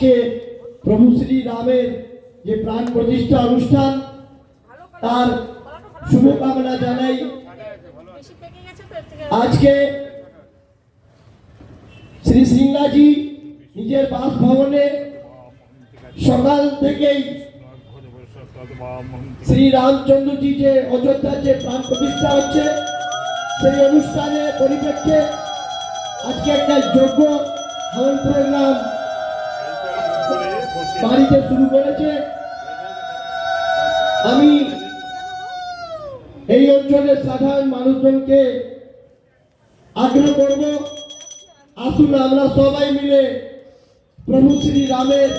আজকে প্রভু শ্রী রামের যে প্রাণ প্রতিষ্ঠা অনুষ্ঠান, তার শুভকামনা জানাই। আজকে শ্রী সিংলাজি নিজের বাসভবনে সকাল থেকেই শ্রী রামচন্দ্রজি যে অযোধ্যার যে প্রাণ প্রতিষ্ঠা হচ্ছে, সেই অনুষ্ঠানে পরিপ্রেক্ষে আজকে একটা যোগ্য হরণ প্রোগ্রাম বাড়িতে শুরু করেছে। আমি এই অঞ্চলের সাধারণ মানুষজনকে আগ্রহ করব। আসুন আমরা সবাই মিলে প্রভু শ্রী রামের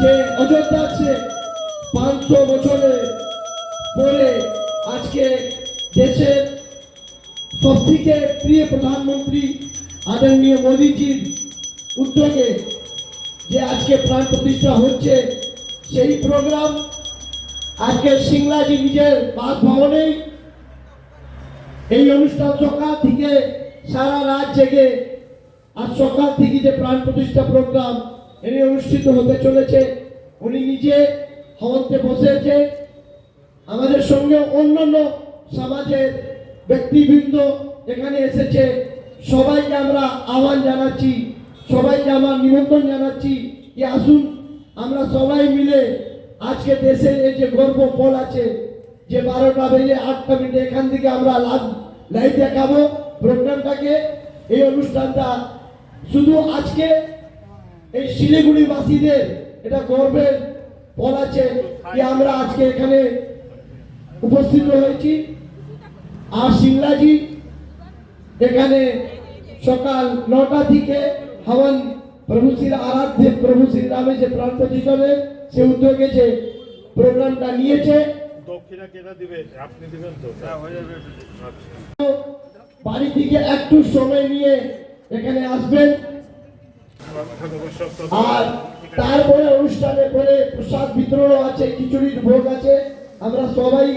যে অযোধ্যা আছে, পাঁচশো বছরে পরে আজকে দেশের সব থেকে প্রিয় প্রধানমন্ত্রী আদরণীয় মোদীজির উদ্যোগে যে আজকে প্রাণ প্রতিষ্ঠা হচ্ছে, সেই প্রোগ্রাম আজকে সিংলাজি নিজের বাসভবনেই এই অনুষ্ঠান সকাল থেকে সারা রাত জেগে আজ সকাল থেকে যে প্রাণ প্রতিষ্ঠা প্রোগ্রাম এটি অনুষ্ঠিত হতে চলেছে, উনি নিজে হওয়াতে বসেছে আমাদের সঙ্গে অন্যান্য সমাজের ব্যক্তিবৃন্দ এখানে এসেছে। সবাইকে আমরা আহ্বান জানাচ্ছি। সবাইকে আমার নিমন্ত্রণ জানাচ্ছি যে আসুন, আমরা সবাই মিলে আজকে দেশের এই যে গর্ব ফল আছে, যে বারোটা বেজে আটটা মিনিটে এখান থেকে আমরা লাভ লাইভ দেখাবো প্রোগ্রামটাকে। এই অনুষ্ঠানটা শুধু আজকে এই শিলিগুড়ি বাসীদের এটা গর্বের ফল আছে যে আমরা আজকে এখানে উপস্থিত হয়েছি। আর সিংলাজি এখানে সকাল নটা থেকে হওয়ান প্রভু শ্রী আরাধ্যে প্রভু শ্রী রামের যে প্রাণ প্রতিষ্ঠানে সে উদ্যোগে যে প্রোগ্রামটা নিয়েছে দক্ষিণা কেনা দিবে আপনি দিবেন তো আচ্ছা বাড়ি থেকে একটু সময় নিয়ে এখানে আসবেন আর তারপরে অনুষ্ঠানের পরে প্রসাদ বিতরণও আছে খিচুড়ির ভোগ আছে আমরা সবাই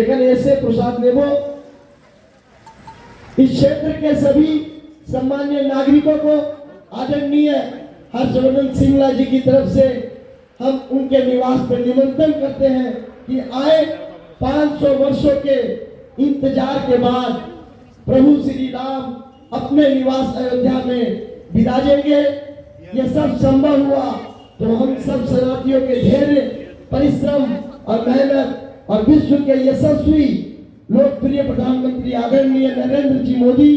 এখানে এসে প্রসাদ নেব इस क्षेत्र के सभी सम्मान्य नागरिकों को आदरणीय हर्षवर्धन सिंगला जी की तरफ़ से हम उनके निवास पर निमंत्रण करते हैं कि आए 500 वर्षों के इंतज़ार के बाद प्रभु श्री राम अपने निवास अयोध्या में विराजेंगे ये सब संभव हुआ तो हम सब शरणार्थियों के धैर्य परिश्रम और मेहनत और विश्व के यशस्वी लोकप्रिय प्रधानमंत्री आदरणीय नरेंद्र जी मोदी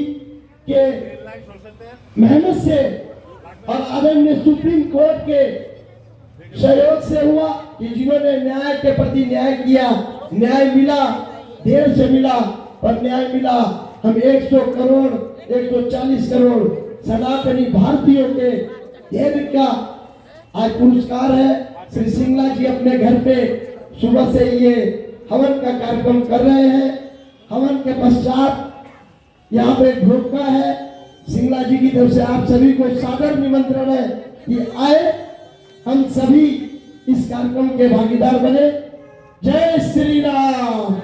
के मेहनत से और आदरणीय सुप्रीम कोर्ट के सहयोग से हुआ कि जिन्होंने न्याय के प्रति न्याय किया, न्याय मिला, देर से मिला और न्याय मिला। हम 100 करोड़ 140 करोड़ सनातनी भारतीयों के धैर्य का आज पुरस्कार है। श्री सिंगला जी अपने घर पे सुबह से ये हवन का कार्यक्रम कर रहे हैं। हवन के पश्चात यहाँ पे भोगका है। सिंगला जी की तरफ़ से आप सभी को सादर निमंत्रण है कि आए, हम सभी इस कार्यक्रम के भागीदार बने। जय श्री राम